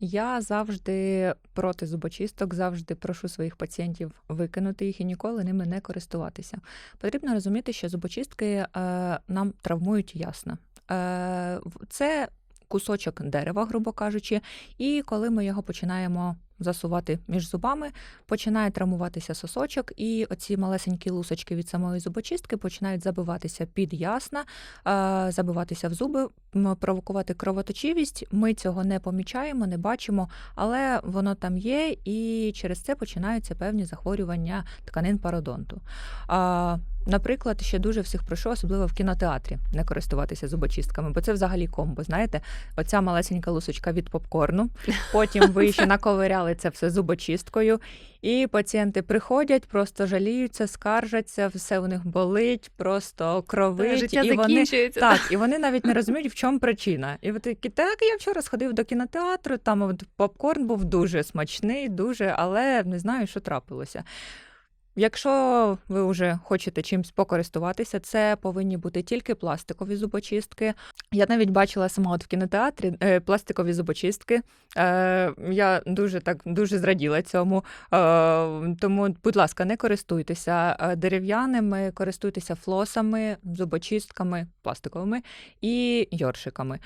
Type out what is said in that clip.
Я завжди проти зубочисток, завжди прошу своїх пацієнтів викинути їх і ніколи ними не користуватися. Потрібно розуміти, що зубочистки е, нам травмують ясно. Е, це кусочок дерева, грубо кажучи, і коли ми його починаємо засувати між зубами, починає травмуватися сосочок, і оці малесенькі лусочки від самої зубочистки починають забиватися під ясна, забиватися в зуби, провокувати кровоточивість. Ми цього не помічаємо, не бачимо, але воно там є, і через це починаються певні захворювання тканин пародонту. Наприклад, ще дуже всіх прошу, особливо в кінотеатрі, не користуватися зубочистками, бо це взагалі комбо. Знаєте, оця малесенька лусочка від попкорну. Потім ви ще наковиряли це все зубочисткою, і пацієнти приходять, просто жаліються, скаржаться, все у них болить, просто кровить. Життя і вони так, і вони навіть не розуміють, в чому причина. І ви такі, так, я вчора сходив до кінотеатру, там от попкорн був дуже смачний, дуже, але не знаю, що трапилося. Якщо ви вже хочете чимось покористуватися, це повинні бути тільки пластикові зубочистки. Я навіть бачила сама от в кінотеатрі е, пластикові зубочистки. Е, я дуже так дуже зраділа цьому. Е, тому, будь ласка, не користуйтеся е, дерев'яними, користуйтеся флосами, зубочистками пластиковими і йоршиками.